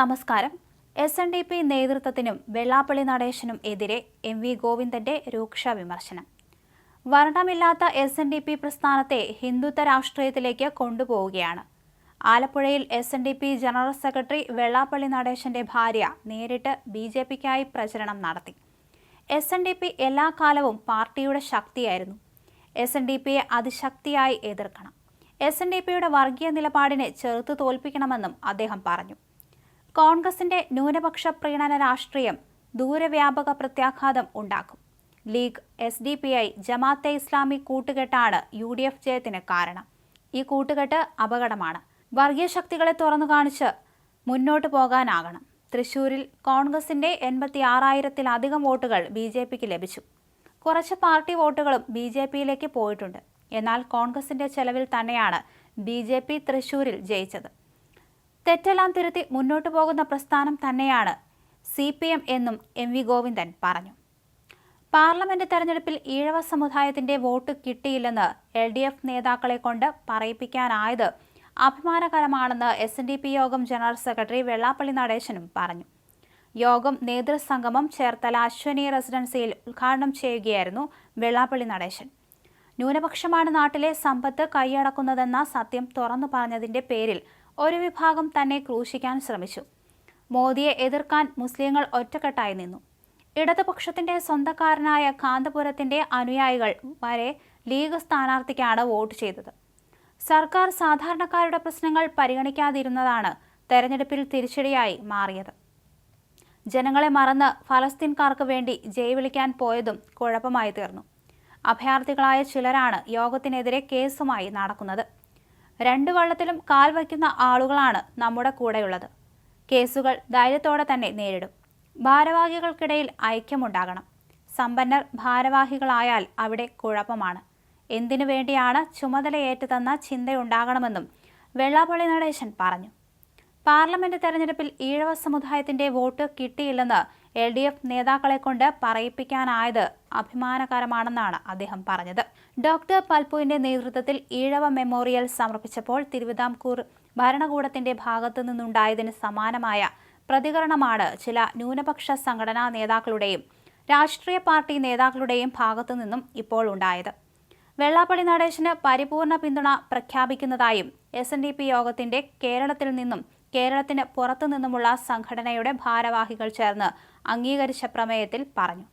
നമസ്കാരം. S N D P നേതൃത്വത്തിനും വെള്ളാപ്പള്ളി നടേശനും എതിരെ എം വി ഗോവിന്ദന്റെ രൂക്ഷ വിമർശനം. വർണമില്ലാത്ത എസ് എൻ ഡി പി പ്രസ്ഥാനത്തെ ഹിന്ദുത്വ രാഷ്ട്രീയത്തിലേക്ക് കൊണ്ടുപോവുകയാണ്. ആലപ്പുഴയിൽ S N D P general secretary Vellappally നടേശന്റെ ഭാര്യ നേരിട്ട് ബി ജെ പിക്കായി പ്രചരണം നടത്തി. എസ് എൻ ഡി പി എല്ലാ കാലവും പാർട്ടിയുടെ ശക്തിയായിരുന്നു. എസ് എൻ ഡി പിയെ അതിശക്തിയായി എതിർക്കണം. എസ് എൻ ഡി പിയുടെ വർഗീയ നിലപാടിനെ ചെറുത്തു തോൽപ്പിക്കണമെന്നും അദ്ദേഹം പറഞ്ഞു. കോൺഗ്രസിന്റെ ന്യൂനപക്ഷ പ്രീണന രാഷ്ട്രീയം ദൂരവ്യാപക പ്രത്യാഘാതം ഉണ്ടാക്കും. League S D P I Jamaat Islami കൂട്ടുകെട്ടാണ് U D F ജയത്തിന് കാരണം. ഈ കൂട്ടുകെട്ട് അപകടമാണ്. വർഗീയ ശക്തികളെ തുറന്നു കാണിച്ച് മുന്നോട്ട് പോകാനാകണം. തൃശൂരിൽ കോൺഗ്രസിന്റെ എൺപത്തി ആറായിരത്തിലധികം വോട്ടുകൾ ബി ജെ പിക്ക് ലഭിച്ചു. കുറച്ച് പാർട്ടി വോട്ടുകളും ബി ജെ പിയിലേക്ക് പോയിട്ടുണ്ട്. എന്നാൽ കോൺഗ്രസിന്റെ ചെലവിൽ തന്നെയാണ് ബി ജെ പി തൃശൂരിൽ ജയിച്ചത്. തെറ്റെല്ലാം തിരുത്തി മുന്നോട്ടു പോകുന്ന പ്രസ്ഥാനം തന്നെയാണ് സി പി എം എന്നും എം വി ഗോവിന്ദൻ പറഞ്ഞു. പാർലമെന്റ് തെരഞ്ഞെടുപ്പിൽ ഈഴവ സമുദായത്തിന്റെ വോട്ട് കിട്ടിയില്ലെന്ന് എൽ ഡി എഫ് നേതാക്കളെ കൊണ്ട് പറയിപ്പിക്കാനായത് അഭിമാനകരമാണെന്ന് എസ് എൻ ഡി പി യോഗം ജനറൽ സെക്രട്ടറി വെള്ളാപ്പള്ളി നടേശനും പറഞ്ഞു. യോഗം നേതൃസംഗമം ചേർത്തല അശ്വനി റെസിഡൻസിയിൽ ഉദ്ഘാടനം ചെയ്യുകയായിരുന്നു വെള്ളാപ്പള്ളി നടേശൻ. ന്യൂനപക്ഷമാണ് നാട്ടിലെ സമ്പത്ത് കൈയടക്കുന്നതെന്ന സത്യം തുറന്നു പറഞ്ഞതിന്റെ പേരിൽ ഒരു വിഭാഗം തന്നെ ക്രൂശിക്കാൻ ശ്രമിച്ചു. മോദിയെ എതിർക്കാൻ മുസ്ലിങ്ങൾ ഒറ്റക്കെട്ടായി നിന്നു. ഇടതുപക്ഷത്തിന്റെ സ്വന്തക്കാരനായ കാന്തപുരത്തിന്റെ അനുയായികൾ വരെ ലീഗ് സ്ഥാനാർത്ഥിക്കാണ് വോട്ട് ചെയ്തത്. സർക്കാർ സാധാരണക്കാരുടെ പ്രശ്നങ്ങൾ പരിഗണിക്കാതിരുന്നതാണ് തെരഞ്ഞെടുപ്പിൽ തിരിച്ചടിയായി മാറിയത്. ജനങ്ങളെ മറന്ന് ഫലസ്തീൻകാർക്ക് വേണ്ടി ജയ് വിളിക്കാൻ പോയതും കുഴപ്പമായി തീർന്നു. അഭയാർത്ഥികളായ ചിലരാണ് യോഗത്തിനെതിരെ കേസുമായി നടക്കുന്നത്. രണ്ട് വള്ളത്തിലും കാൽ വയ്ക്കുന്ന ആളുകളാണ് നമ്മുടെ കൂടെയുള്ളത്. കേസുകൾ ധൈര്യത്തോടെ തന്നെ നേരിടും. ഭാരവാഹികൾക്കിടയിൽ ഐക്യമുണ്ടാകണം. സമ്പന്നർ ഭാരവാഹികളായാൽ അവിടെ കുഴപ്പമാണ്. എന്തിനു വേണ്ടിയാണ് ചുമതലയേറ്റതെന്ന ചിന്തയുണ്ടാകണമെന്നും വെള്ളാപ്പള്ളി നടേശൻ പറഞ്ഞു. പാർലമെന്റ് തെരഞ്ഞെടുപ്പിൽ ഈഴവ സമുദായത്തിന്റെ വോട്ട് കിട്ടിയില്ലെന്ന് എൽ ഡി എഫ് നേതാക്കളെ കൊണ്ട് പറയിപ്പിക്കാനായത് അഭിമാനകരമാണെന്നാണ് അദ്ദേഹം പറഞ്ഞത്. ഡോക്ടർ പൽപുവിന്റെ നേതൃത്വത്തിൽ ഈഴവ മെമ്മോറിയൽ സമർപ്പിച്ചപ്പോൾ തിരുവിതാംകൂർ ഭരണകൂടത്തിന്റെ ഭാഗത്തു നിന്നുണ്ടായതിന് സമാനമായ പ്രതികരണമാണ് ചില ന്യൂനപക്ഷ സംഘടനാ നേതാക്കളുടെയും രാഷ്ട്രീയ പാർട്ടി നേതാക്കളുടെയും ഭാഗത്തു നിന്നും ഇപ്പോൾ ഉണ്ടായത്. വെള്ളാപ്പള്ളി നടേശന് പരിപൂർണ പിന്തുണ പ്രഖ്യാപിക്കുന്നതായും എസ് യോഗത്തിന്റെ കേരളത്തിൽ നിന്നും കേരളത്തിന് പുറത്തുനിന്നുമുള്ള സംഘടനയുടെ ഭാരവാഹികൾ ചേർന്ന് അംഗീകരിച്ച പ്രമേയത്തിൽ പറഞ്ഞു